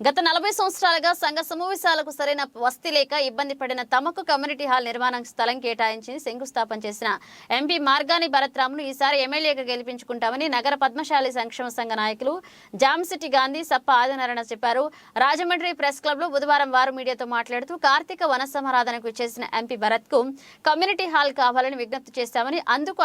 గత నలభై సంవత్సరాలుగా సంఘ సమావేశాలకు సరైన వస్తీ లేక ఇబ్బంది పడిన తమకు కమ్యూనిటీ హాల్ నిర్మాణం స్థలం కేటాయించి శంకుస్థాపన చేసిన ఎంపీ మార్గాని భరత్రామును ఈసారి ఎమ్మెల్యేగా గెలిపించుకుంటామని నగర పద్మశాలి సంక్షేమ సంఘ నాయకులు జామ్సిటీ గాంధీ సప్ప ఆదినారాయణ చెప్పారు. రాజమండ్రి ప్రెస్ క్లబ్లో బుధవారం వారు మీడియాతో మాట్లాడుతూ కార్తీక వన సమారాధనకు చేసిన ఎంపీ భరత్కు కమ్యూనిటీ హాల్ కావాలని విజ్ఞప్తి చేశామని అందుకు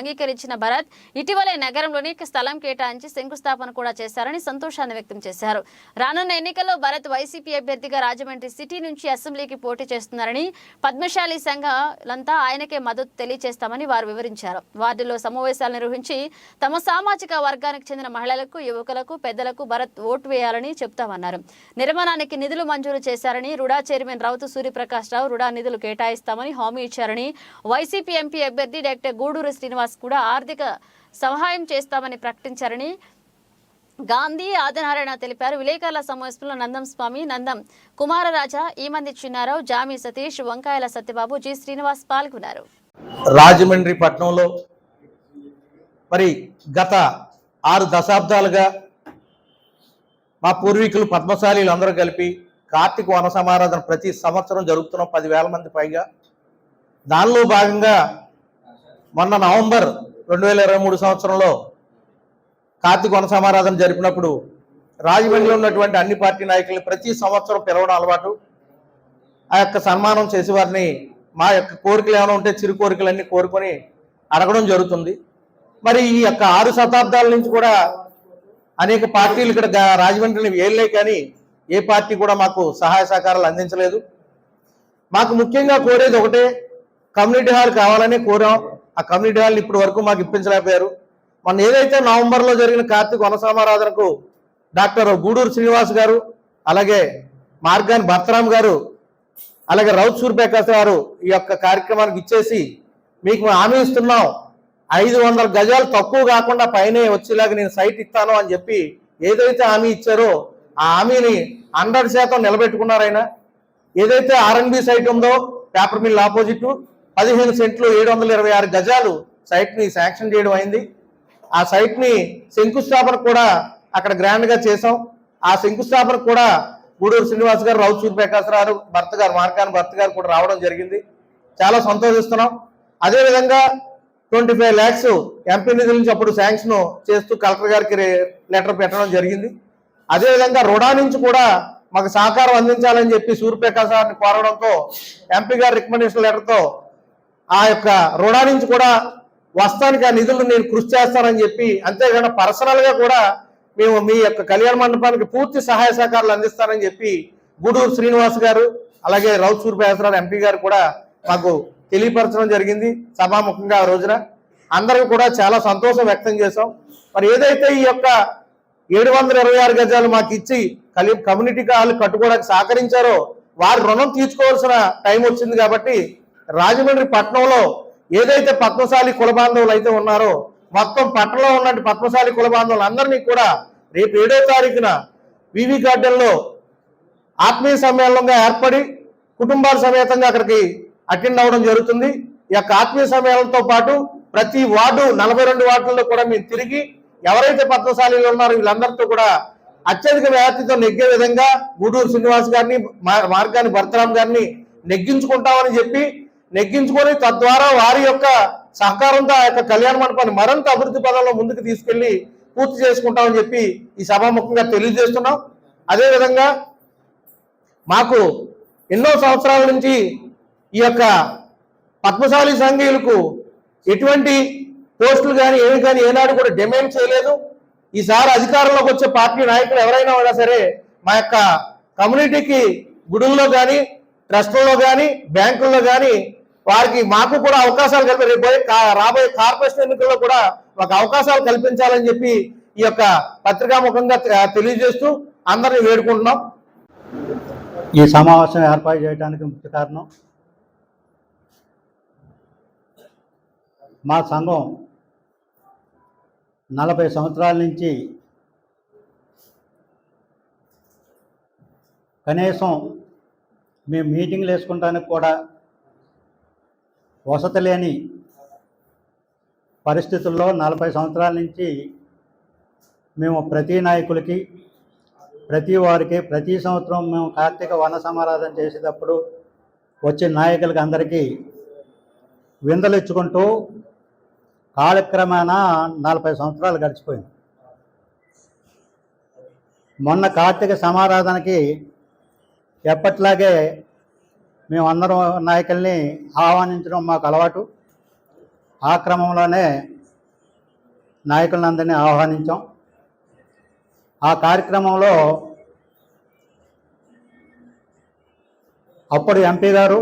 అంగీకరించిన భరత్ ఇటీవలే నగరంలోని స్థలం కేటాయించి శంకుస్థాపన కూడా చేశారని సంతోషాన్ని వ్యక్తం చేశారు. రానున్న ఎన్నికల్లో భరత్ వైసీపీ అభ్యర్థిగా రాజమండ్రి సిటీ నుంచి అసెంబ్లీకి పోటీ చేస్తున్నారని పద్మశాలి సంఘాలంతా ఆయనకే మద్దతు తెలియజేస్తామని వారు వివరించారు. వార్డులో సమావేశాలు నిర్వహించి తమ సామాజిక వర్గానికి చెందిన మహిళలకు యువకులకు పెద్దలకు భరత్ ఓటు వేయాలని చెప్తామన్నారు. నిర్మాణానికి నిధులు మంజూరు చేశారని RUDA chairman Rautu Suryaprakash Rao RUDA నిధులు కేటాయిస్తామని హామీ ఇచ్చారని వైసీపీ ఎంపీ అభ్యర్థి డాక్టర్ గూడూరు శ్రీనివాస్ కూడా ఆర్థిక సహాయం చేస్తామని ప్రకటించారని గాంధీ ఆదినారాయణ తెలిపారు. విలేకరుల సమావేశంలో నందం స్వామి నందం కుమారరాజా ఈమంది చిన్నారావు జామి సతీష్ వంకాయల సత్యబాబు జి శ్రీనివాస్ పాల్గొన్నారు. రాజమండ్రి పట్టణంలో మరి గత ఆరు దశాబ్దాలుగా మా పూర్వీకులు పద్మశాలీలు అందరూ కలిపి కార్తీక వన సమారాధన ప్రతి సంవత్సరం జరుగుతున్నాం పదివేల మంది పైగా. దానిలో భాగంగా మొన్న నవంబర్ రెండు వేల ఇరవై మూడు సంవత్సరంలో కార్తీక వన సమారాధన జరిపినప్పుడు రాజమండ్రిలో ఉన్నటువంటి అన్ని పార్టీ నాయకులు ప్రతి సంవత్సరం పిలవడం అలవాటు. ఆ యొక్క సన్మానం చేసే వారిని మా యొక్క కోరికలు ఏమైనా ఉంటే చిరు కోరికలన్నీ కోరుకొని అడగడం జరుగుతుంది. మరి ఈ యొక్క ఆరు శతాబ్దాల నుంచి కూడా అనేక పార్టీలు ఇక్కడ రాజమండ్రిని వేయలే కానీ ఏ పార్టీ కూడా మాకు సహాయ సహకారాలు అందించలేదు. మాకు ముఖ్యంగా కోరేది ఒకటే కమ్యూనిటీ హాల్ కావాలని కోరాం. ఆ కమ్యూనిటీ హాల్ ఇప్పటి వరకు మాకు ఇప్పించలేకపోయారు. మన ఏదైతే నవంబర్లో జరిగిన కార్తీక వనసామారాధనకు డాక్టర్ గూడూరు శ్రీనివాస్ గారు అలాగే మార్గాన్ భర్తరామ్ గారు అలాగే రౌత్ సూర్పేకాస్ గారు ఈ యొక్క కార్యక్రమానికి ఇచ్చేసి మీకు మేము హామీ ఇస్తున్నాం. ఐదు వందల గజాలు తక్కువ కాకుండా పైనే వచ్చేలాగా నేను సైట్ ఇస్తాను అని చెప్పి ఏదైతే హామీ ఇచ్చారో ఆ హామీని హండ్రెడ్ శాతం నిలబెట్టుకున్నారైనా ఏదైతే ఆర్ఎన్బి సైట్ ఉందో పేపర్ మిల్ ఆపోజిట్ పదిహేను సెంట్లు ఏడు వందల ఇరవై ఆరు గజాలు సైట్ని శాంక్షన్ చేయడం అయింది. ఆ సైట్ని శంకుస్థాపన కూడా అక్కడ గ్రాండ్గా చేసాం ఆ శంకుస్థాపన కూడా గూడూరు శ్రీనివాస్ గారు రౌత్ సూర్యప్రకాశ్ భర్త గారు మార్కాన్ భర్త గారు కూడా రావడం జరిగింది. చాలా సంతోషిస్తున్నాం. అదేవిధంగా ట్వంటీ ఫైవ్ ల్యాక్స్ ఎంపీ నిధుల నుంచి అప్పుడు శాంక్షన్ చేస్తూ కలెక్టర్ గారికి రే- లెటర్ పెట్టడం జరిగింది. అదే విధంగా రుణా నుంచి కూడా మాకు సహకారం అందించాలని చెప్పి సూర్యప్రకాశ్ గారిని కోరడంతో ఎంపీ గారి రికమెండేషన్ లెటర్తో ఆ యొక్క రుణా నుంచి కూడా వస్తానికి ఆ నిధులు నేను కృషి చేస్తానని చెప్పి అంతేకాకుండా పర్సనల్గా కూడా మేము మీ యొక్క కళ్యాణ మండపానికి పూర్తి సహాయ సహకారాలు అందిస్తానని చెప్పి గూడూరు శ్రీనివాస్ గారు అలాగే రౌత్ సూర్యప్రకాశరావు ఎంపీ గారు కూడా మాకు తెలియపరచడం జరిగింది సభాముఖంగా ఆ రోజున. అందరం కూడా చాలా సంతోషం వ్యక్తం చేశాం. మరి ఏదైతే ఈ యొక్క ఏడు వందల ఇరవై ఆరు గజాలు మాకు ఇచ్చి కలి కమ్యూనిటీ హాల్ కట్టుకోవడానికి సహకరించారో వారు రుణం తీర్చుకోవాల్సిన టైం వచ్చింది కాబట్టి రాజమండ్రి పట్టణంలో ఏదైతే పద్మశాలి కుల బాంధవులు అయితే ఉన్నారో మొత్తం పట్టణంలో ఉన్నటువంటి పద్మశాలి కుల బాంధవులు అందరినీ కూడా రేపు ఏడో తారీఖున వివి గార్డెన్లో ఆత్మీయ సమ్మేళనంగా ఏర్పడి కుటుంబాల సమేతంగా అక్కడికి అటెండ్ అవ్వడం జరుగుతుంది. ఈ యొక్క ఆత్మీయ సమ్మేళనంతో పాటు ప్రతి వార్డు నలభై రెండు వార్డుల్లో కూడా మేము తిరిగి ఎవరైతే పద్మశాలీలు ఉన్నారో వీళ్ళందరితో కూడా అత్యధిక వ్యాప్తితో నెగ్గే విధంగా గూడూరు శ్రీనివాస్ గారిని మా- భరతరామ్ గారిని నెగ్గించుకుంటామని చెప్పి నెగ్గించుకొని తద్వారా వారి యొక్క సహకారంతో ఆ యొక్క కళ్యాణ మండపాన్ని మరింత అభివృద్ధి పదంలో ముందుకు తీసుకెళ్ళి పూర్తి చేసుకుంటామని చెప్పి ఈ సభాముఖంగా తెలియజేస్తున్నాం. అదేవిధంగా మాకు ఎన్నో సంవత్సరాల నుంచి ఈ యొక్క పద్మశాలి సంఘీయులకు ఎటువంటి పోస్టులు కానీ ఏమి కానీ ఏనాడు కూడా డిమాండ్ చేయలేదు. ఈసారి అధికారంలోకి వచ్చే పార్టీ నాయకులు ఎవరైనా ఉన్నా సరే మా యొక్క కమ్యూనిటీకి గుడుల్లో కానీ ట్రస్టుల్లో కానీ బ్యాంకుల్లో కానీ వారికి మాకు కూడా అవకాశాలు కలిపి రేపు కా- రాబోయే కార్పొరేషన్ ఎన్నికల్లో కూడా మాకు అవకాశాలు కల్పించాలని చెప్పి ఈ యొక్క పత్రికాముఖంగా తెలియజేస్తూ అందరినీ వేడుకుంటున్నాం. ఈ సమావేశం ఏర్పాటు చేయడానికి ముఖ్య కారణం మా సంఘం నలభై సంవత్సరాల నుంచి కనీసం మేము మీటింగ్లు వేసుకుంటానికి కూడా వసతి లేని పరిస్థితుల్లో నలభై సంవత్సరాల నుంచి మేము ప్రతి నాయకులకి ప్రతి వారికి ప్రతి సంవత్సరం మేము కార్తీక వన సమారాధన చేసేటప్పుడు వచ్చే నాయకులకి అందరికీ విందలు ఇచ్చుకుంటూ కాలక్రమేణా నలభై సంవత్సరాలు గడిచిపోయింది. మొన్న కార్తీక సమారాధనకి ఎప్పట్లాగే మేము అందరం నాయకుల్ని ఆహ్వానించడం మాకు అలవాటు. ఆ క్రమంలోనే నాయకులందరినీ ఆహ్వానించాం. ఆ కార్యక్రమంలో అప్పుడు ఎంపీ గారు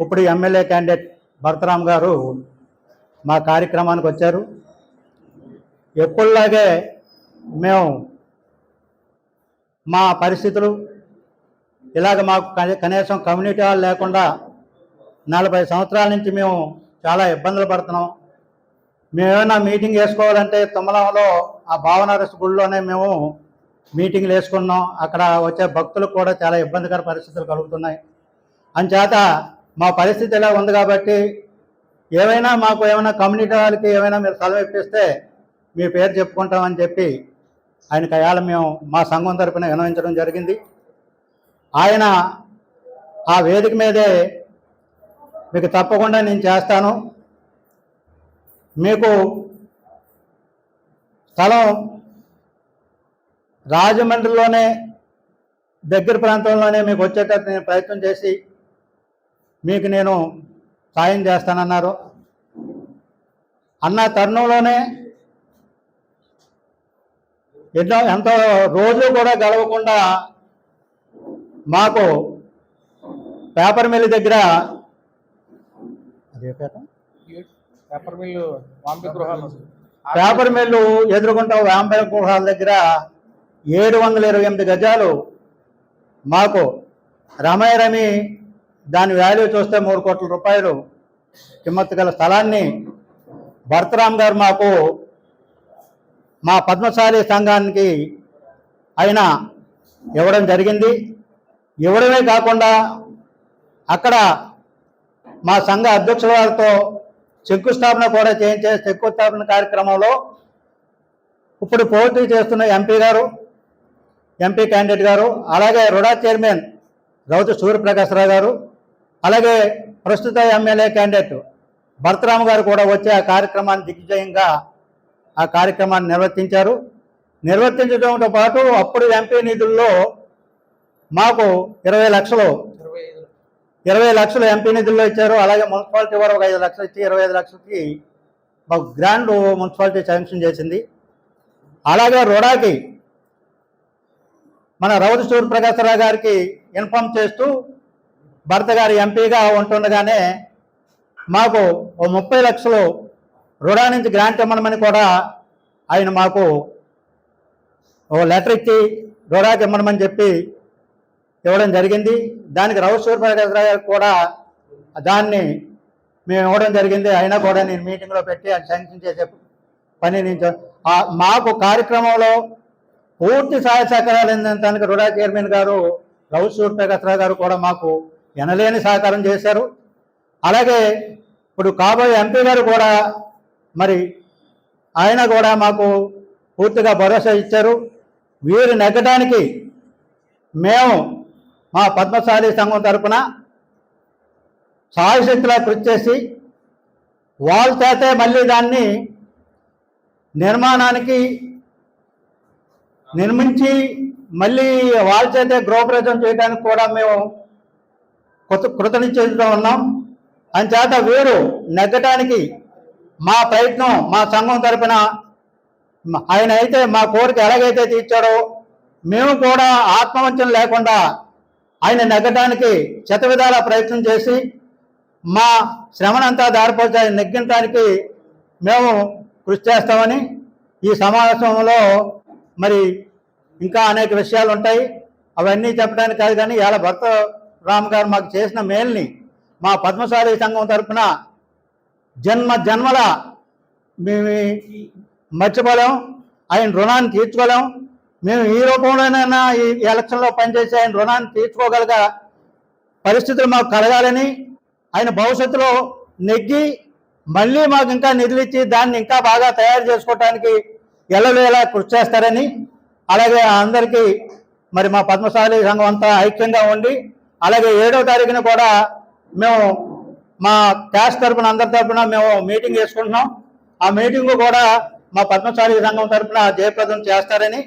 ఇప్పుడు ఎమ్మెల్యే క్యాండిడేట్ భరతరామ్ గారు మా కార్యక్రమానికి వచ్చారు. ఎప్పుడులాగే మేము మా పరిస్థితులు ఇలాగ మాకు కనీసం కమ్యూనిటీ హాల్ లేకుండా నలభై సంవత్సరాల నుంచి మేము చాలా ఇబ్బందులు పడుతున్నాం. మేమేమైనా మీటింగ్ వేసుకోవాలంటే తుమ్మలంలో ఆ భావనరస్ గుడిలోనే మేము మీటింగ్లు వేసుకున్నాం. అక్కడ వచ్చే భక్తులకు కూడా చాలా ఇబ్బందికర పరిస్థితులు కలుగుతున్నాయి. అంచేత మా పరిస్థితి ఇలా ఉంది కాబట్టి ఏమైనా మాకు ఏమైనా కమ్యూనిటీ వాళ్ళకి ఏమైనా మీరు స్థలం ఇప్పిస్తే మీ పేరు చెప్పుకుంటామని చెప్పి ఆయన కయాల మేము మా సంఘం తరపున వినవించడం జరిగింది. ఆయన ఆ వేదిక మీదే మీకు తప్పకుండా నేను చేస్తాను. మీకు స్థలం రాజమండ్రిలోనే దగ్గర ప్రాంతంలోనే మీకు వచ్చేటట్టు నేను ప్రయత్నం చేసి మీకు నేను సాయం చేస్తానన్నారు. అన్న తరుణంలోనే ఎన్నో ఎంతో రోజులు కూడా గడవకుండా మాకు పేపర్ మిల్ దగ్గర పేపర్? మిల్లు పేపర్ మిల్లు ఎదుర్కొంటా గృహాల దగ్గర ఏడు వందల ఇరవై ఎనిమిది గజాలు మాకు రమయ రమి దాని వాల్యూ చూస్తే మూడు కోట్ల రూపాయలు కిమ్మత్తు గల స్థలాన్ని భరతరామ్ గారు మాకు మా పద్మశాలి సంఘానికి ఆయన ఇవ్వడం జరిగింది. ఇవ్వడమే కాకుండా అక్కడ మా సంఘ అధ్యక్షుల వారితో శంకుస్థాపన కూడా చేయించే శంకుస్థాపన కార్యక్రమంలో ఇప్పుడు పోటీ చేస్తున్న ఎంపీ గారు ఎంపీ క్యాండిడేట్ గారు అలాగే రుడా చైర్మన్ రౌతు సూర్యప్రకాశ్రావు గారు అలాగే ప్రస్తుత ఎమ్మెల్యే క్యాండిడేట్ భరతరామ గారు కూడా వచ్చి ఆ కార్యక్రమాన్ని దిగ్విజయంగా ఆ కార్యక్రమాన్ని నిర్వర్తించారు. నిర్వర్తించడంతో పాటు అప్పుడు ఎంపీ నిధుల్లో మాకు ఇరవై లక్షలు. ఇరవై లక్షలు ఎంపీ నిధుల్లో ఇచ్చారు. అలాగే మున్సిపాలిటీ వారు ఒక ఐదు లక్షలు ఇచ్చి ఇరవై ఐదు లక్షలకి మాకు గ్రాండ్ మున్సిపాలిటీ శాంక్షన్ చేసింది. అలాగే రుడాకి మన రౌతు సూర్యప్రకాశరావు గారికి ఇన్ఫామ్ చేస్తూ భర్త గారి ఎంపీగా ఉంటుండగానే మాకు ఓ ముప్పై లక్షలు రుడా నుంచి గ్రాంట్ ఇమ్మనమని కూడా ఆయన మాకు ఓ లెటర్ ఇచ్చి రుడాకి ఇమ్మనమని చెప్పి ఇవ్వడం జరిగింది. దానికి రౌత్ సూర్యప్రకాశరావు గారికి కూడా దాన్ని మేము ఇవ్వడం జరిగింది. అయినా కూడా నేను మీటింగ్లో పెట్టి అది శాంక్షన్ చేసే పని నేను మాకు కార్యక్రమంలో పూర్తి సహాయ సహకారాలు అందించడానికి రుడా చైర్మన్ గారు రౌత్ సూర్యప్రకాశరావు గారు కూడా మాకు ఎనలేని సహకారం చేశారు. అలాగే ఇప్పుడు కాబోయే ఎంపీ గారు కూడా మరి ఆయన కూడా మాకు పూర్తిగా భరోసా ఇచ్చారు. వీరు నెగ్గడానికి మేము మా పద్మశాలి సంఘం తరపున సాయశక్తిలా కృషి చేసి వాళ్ళ చేతే మళ్ళీ దాన్ని నిర్మాణానికి నిర్మించి మళ్ళీ వాళ్ళ చేతే గృహప్రవేశం చేయడానికి కూడా మేము కృత కృతనిశ్చయంతో ఉన్నాం. అంచేత వీరు నెగ్గటానికి మా ప్రయత్నం మా సంఘం తరపున ఆయన అయితే మా కోరిక ఎలాగైతే తీర్చాడో మేము కూడా ఆత్మవంచన లేకుండా ఆయన నెగ్గడానికి శత విధాల ప్రయత్నం చేసి మా శ్రమనంతా దారిపోతే ఆయన నెగ్గించడానికి మేము కృషి చేస్తామని ఈ సమావేశంలో మరి ఇంకా అనేక విషయాలు ఉంటాయి. అవన్నీ చెప్పడానికి కాదు కానీ ఇవాళ భర్త రామ్ గారు మాకు చేసిన మేల్ని మా పద్మశాలి సంఘం తరఫున జన్మ జన్మల మేము మర్చిపోలేం. ఆయన రుణాన్ని తీర్చుకోలేం. మేము ఈ రూపంలోనైనా ఈ ఎలక్షన్లో పనిచేసి ఆయన రుణాన్ని తీర్చుకోగలిగా పరిస్థితులు మాకు కలగాలని ఆయన భవిష్యత్తులో నెగ్గి మళ్ళీ మాకు ఇంకా నిధులు ఇచ్చి దాన్ని ఇంకా బాగా తయారు చేసుకోవటానికి ఎల్లవేలా కృషి చేస్తారని అలాగే అందరికీ మరి మా పద్మశాలి సంఘం అంతా ఐక్యంగా ఉండి అలాగే ఏడో తారీఖున కూడా మేము మా క్యాష్ తరపున అందరి తరఫున మేము మీటింగ్ చేసుకుంటున్నాం. ఆ మీటింగ్ కూడా మా పద్మశాలి సంఘం తరపున జయప్రదం చేస్తారని